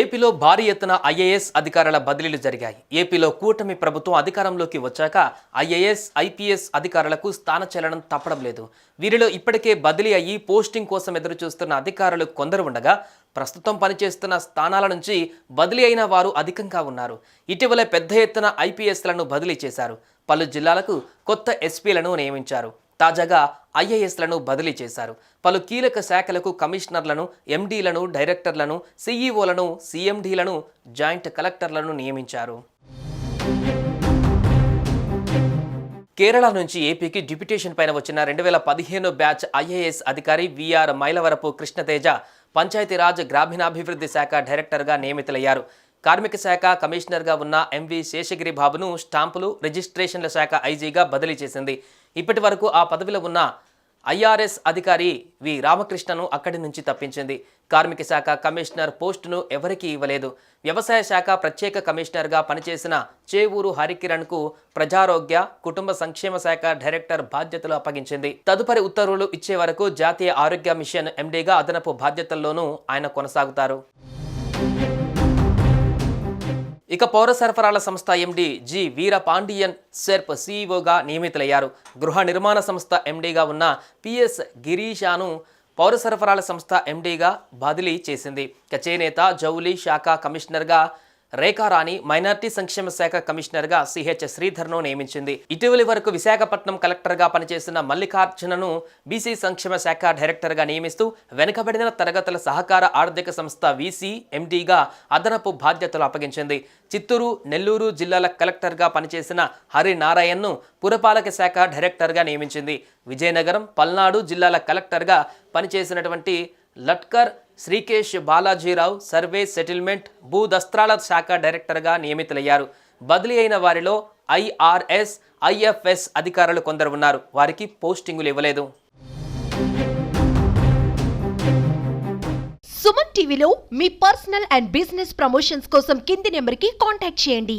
ఏపీలో భారీ ఎత్తున ఐఏఎస్ అధికారుల బదిలీలు జరిగాయి. ఏపీలో కూటమి ప్రభుత్వం అధికారంలోకి వచ్చాక ఐఏఎస్ ఐపీఎస్ అధికారులకు స్థానచలనం తప్పడం లేదు. వీరిలో ఇప్పటికే బదిలీ అయ్యి పోస్టింగ్ కోసం ఎదురుచూస్తున్న అధికారులు కొందరు ఉండగా ప్రస్తుతం పనిచేస్తున్న స్థానాల నుంచి బదిలీ అయిన వారు అధికంగా ఉన్నారు. ఇటీవల పెద్ద ఎత్తున ఐపీఎస్లను బదిలీ చేశారు. పలు జిల్లాలకు కొత్త ఎస్పీలను నియమించారు. తాజాగా ఐఏఎస్లను బదిలీ చేశారు. పలు కీలక శాఖలకు కమిషనర్లను ఎండీలను డైరెక్టర్లను సీఈఓలను సీఎండీలను జాయింట్ కలెక్టర్లను నియమించారు. కేరళ నుంచి ఏపీకి డిప్యుటేషన్ పైన వచ్చిన రెండు వేల పదిహేను బ్యాచ్ ఐఏఎస్ అధికారి విఆర్ మైలవరపు కృష్ణతేజ పంచాయతీరాజ్ గ్రామీణాభివృద్ధి శాఖ డైరెక్టర్గా నియమితులయ్యారు. కార్మిక శాఖ కమిషనర్గా ఉన్న ఎంవి శేషగిరి బాబును స్టాంపులు రిజిస్ట్రేషన్ల శాఖ ఐజీగా బదిలీ చేసింది. ఇప్పటి వరకు ఆ పదవిలో ఉన్న ఐఆర్ఎస్ అధికారి వి. రామకృష్ణను అక్కడి నుంచి తప్పించింది. కార్మిక శాఖ కమిషనర్ పోస్టును ఎవరికీ ఇవ్వలేదు. వ్యవసాయ శాఖ ప్రత్యేక కమిషనర్గా పనిచేసిన చేవూరు హరికిరణ్కు ప్రజారోగ్య కుటుంబ సంక్షేమ శాఖ డైరెక్టర్ బాధ్యతలు అప్పగించింది. తదుపరి ఉత్తర్వులు ఇచ్చే వరకు జాతీయ ఆరోగ్య మిషన్ ఎండీగా అదనపు బాధ్యతల్లోనూ ఆయన కొనసాగుతారు. ఇక పౌర సరఫరాల సంస్థ MD G Veera Pandian SERP సీఈఓగా నియమితులయ్యారు. గృహ నిర్మాణ సంస్థ ఎండీగా ఉన్న పిఎస్ గిరీషాను పౌర సరఫరాల సంస్థ ఎండీగా బదిలీ చేసింది. ఇక చేనేత జౌలి శాఖ కమిషనర్గా రేఖారాణి మైనార్టీ సంక్షేమ శాఖ కమిషనర్గా సిహెచ్ శ్రీధర్ను నియమించింది. ఇటీవలి వరకు విశాఖపట్నం కలెక్టర్గా పనిచేసిన మల్లికార్జునను బీసీ సంక్షేమ శాఖ డైరెక్టర్గా నియమిస్తూ వెనుకబడిన తరగతుల సహకార ఆర్థిక సంస్థ వీసీ ఎండీగా అదనపు బాధ్యతలు అప్పగించింది. చిత్తూరు నెల్లూరు జిల్లాల కలెక్టర్గా పనిచేసిన హరినారాయణ్ను పురపాలక శాఖ డైరెక్టర్గా నియమించింది. విజయనగరం పల్నాడు జిల్లాల కలెక్టర్గా పనిచేసినటువంటి లట్కర్ శ్రీకేష్ బాలాజీరావు సర్వే సెటిల్మెంట్ భూదస్త్రాల శాఖ డైరెక్టర్గా నియమితులయ్యారు. బదిలీ అయిన వారిలో ఐఆర్ఎస్ ఐఎఫ్ఎస్ అధికారులు కొందరు ఉన్నారు. వారికి పోస్టింగులు ఇవ్వలేదు. సుమన్ టీవీలో మీ పర్సనల్ అండ్ బిజినెస్ ప్రమోషన్స్ కోసం కింది నెంబర్కి కాంటాక్ట్ చేయండి.